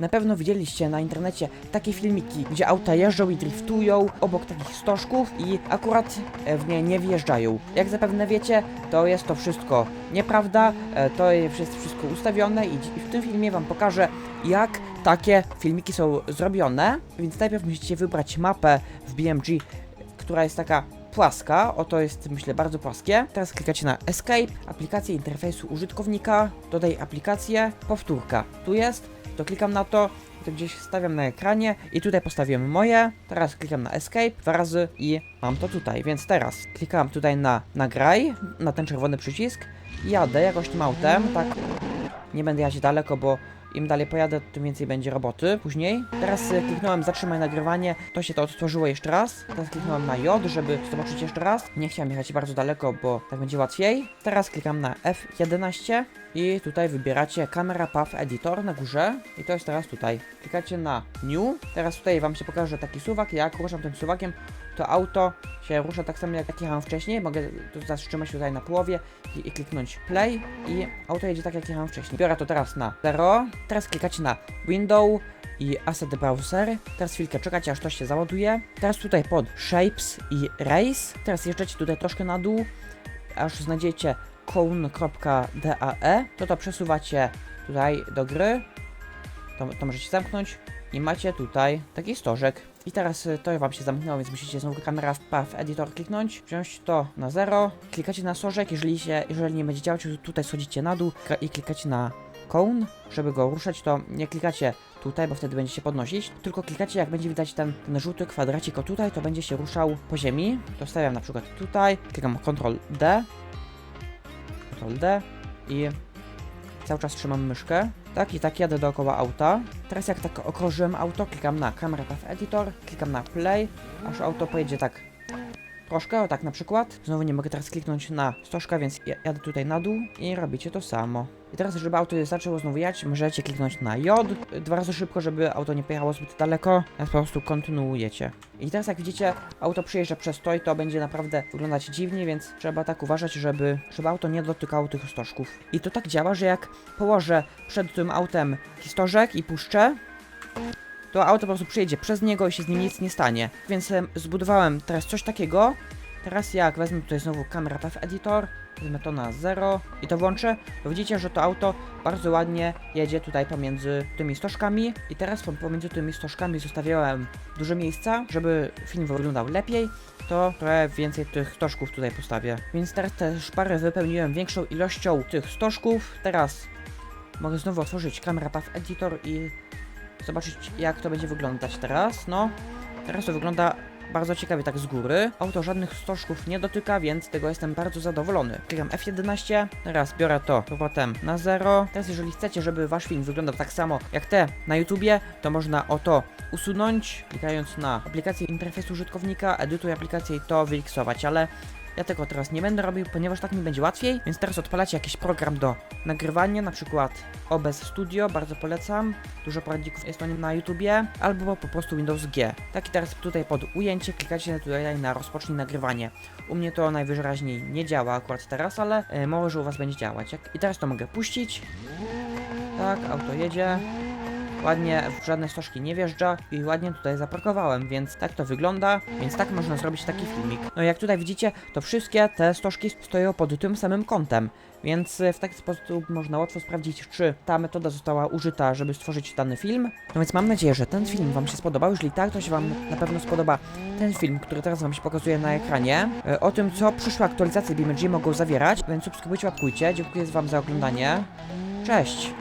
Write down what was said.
Na pewno widzieliście na internecie takie filmiki, gdzie auta jeżdżą i driftują obok takich stożków i akurat e, w nie nie wjeżdżają. Jak zapewne wiecie, to jest to wszystko nieprawda, e, to jest wszystko ustawione i w tym filmie wam pokażę, jak takie filmiki są zrobione. Więc najpierw musicie wybrać mapę w BMG, która jest taka płaska, oto jest myślę bardzo płaskie. Teraz klikacie na Escape, aplikację interfejsu użytkownika, dodaj aplikację, powtórka. Tu jest, to klikam na to, to gdzieś stawiam na ekranie i tutaj postawiłem moje. Teraz klikam na Escape dwa razy i mam to tutaj, więc teraz klikam tutaj na nagraj, na ten czerwony przycisk jadę jakoś tym autem, tak nie będę jechać daleko, bo im dalej pojadę, tym więcej będzie roboty później. Teraz y, kliknąłem zatrzymaj nagrywanie, to się to odtworzyło jeszcze raz. Teraz kliknąłem na J, żeby zobaczyć jeszcze raz. Nie chciałem jechać bardzo daleko, bo tak będzie łatwiej. Teraz klikam na F11 i tutaj wybieracie Camera Path Editor na górze i to jest teraz tutaj. Klikacie na New. Teraz tutaj wam się pokaże taki suwak. Jak ruszam tym suwakiem, to auto się rusza tak samo jak jechałem wcześniej. Mogę tu zatrzymać tutaj na połowie i, i kliknąć play i auto jedzie tak jak jechałem wcześniej. Biorę to teraz na 0. Teraz klikacie na Window i Asset Browser. Teraz chwilkę czekacie aż to się załaduje. Teraz tutaj pod Shapes i Race. Teraz jeżdżacie tutaj troszkę na dół, aż znajdziecie cone.dae. To to przesuwacie tutaj do gry. To, to możecie zamknąć i macie tutaj taki stożek. I teraz y, to wam się zamknęło, więc musicie znowu kamera w Path Editor kliknąć, wziąć to na 0, klikacie na stożek, jeżeli się, jeżeli nie będzie działać, tutaj schodzicie na dół i klikacie na cone, żeby go ruszać, to nie klikacie tutaj, bo wtedy będzie się podnosić, tylko klikacie jak będzie widać ten, ten żółty kwadracik o tutaj, to będzie się ruszał po ziemi. To stawiam na przykład tutaj, klikam Ctrl D, Ctrl D i cały czas trzymam myszkę. Tak i tak jadę dookoła auta. Teraz jak tak okrążyłem auto, klikam na Camera Path Editor, klikam na Play, aż auto pojedzie tak troszkę, o tak na przykład. Znowu nie mogę teraz kliknąć na stożka, więc ja- jadę tutaj na dół i robicie to samo. I teraz, żeby auto zaczęło znowu jechać, możecie kliknąć na J dwa razy szybko, żeby auto nie pojechało zbyt daleko, a po prostu kontynuujecie. I teraz jak widzicie, auto przejeżdża przez to i to będzie naprawdę wyglądać dziwnie, więc trzeba tak uważać, żeby, żeby auto nie dotykało tych stożków. I to tak działa, że jak położę przed tym autem stożek i puszczę, to auto po prostu przejedzie przez niego i się z nim nic nie stanie. Więc em, zbudowałem teraz coś takiego. Teraz jak wezmę tutaj znowu Camera Path Editor, wezmę to na 0 i to włączę, to widzicie, że to auto bardzo ładnie jedzie tutaj pomiędzy tymi stożkami. I teraz pom- pomiędzy tymi stożkami zostawiałem dużo miejsca, żeby film wyglądał lepiej. To trochę więcej tych stożków tutaj postawię. Więc teraz te szpary wypełniłem większą ilością tych stożków. Teraz mogę znowu otworzyć Camera Path Editor i zobaczyć jak to będzie wyglądać teraz. No, teraz to wygląda bardzo ciekawie tak z góry. Auto żadnych stożków nie dotyka, więc tego jestem bardzo zadowolony. Klikam F11, teraz biorę to powrotem na 0. Teraz jeżeli chcecie, żeby wasz film wyglądał tak samo jak te na YouTubie, to można o to usunąć, klikając na aplikację interfejsu użytkownika, edytuj aplikację i to wyiksować, ale ja tego teraz nie będę robił, ponieważ tak mi będzie łatwiej, więc teraz odpalacie jakiś program do nagrywania, na przykład OBS Studio, bardzo polecam. Dużo poradników jest na YouTubie, albo po prostu Windows G. Tak i teraz tutaj pod ujęcie klikacie tutaj na rozpocznij nagrywanie. U mnie to najwyraźniej nie działa akurat teraz, ale e, może u was będzie działać. I teraz to mogę puścić. Tak, auto jedzie. Ładnie w żadne stożki nie wjeżdża i ładnie tutaj zaparkowałem, więc tak to wygląda, więc tak można zrobić taki filmik. No jak tutaj widzicie, to wszystkie te stożki stoją pod tym samym kątem, więc e, w taki sposób można łatwo sprawdzić, czy ta metoda została użyta, żeby stworzyć dany film. No więc mam nadzieję, że ten film wam się spodobał, jeżeli tak, to się wam na pewno spodoba ten film, który teraz wam się pokazuje na ekranie, e, o tym, co przyszłe aktualizacje BMG mogą zawierać, więc subskrybujcie, łapkujcie, dziękuję wam za oglądanie, cześć!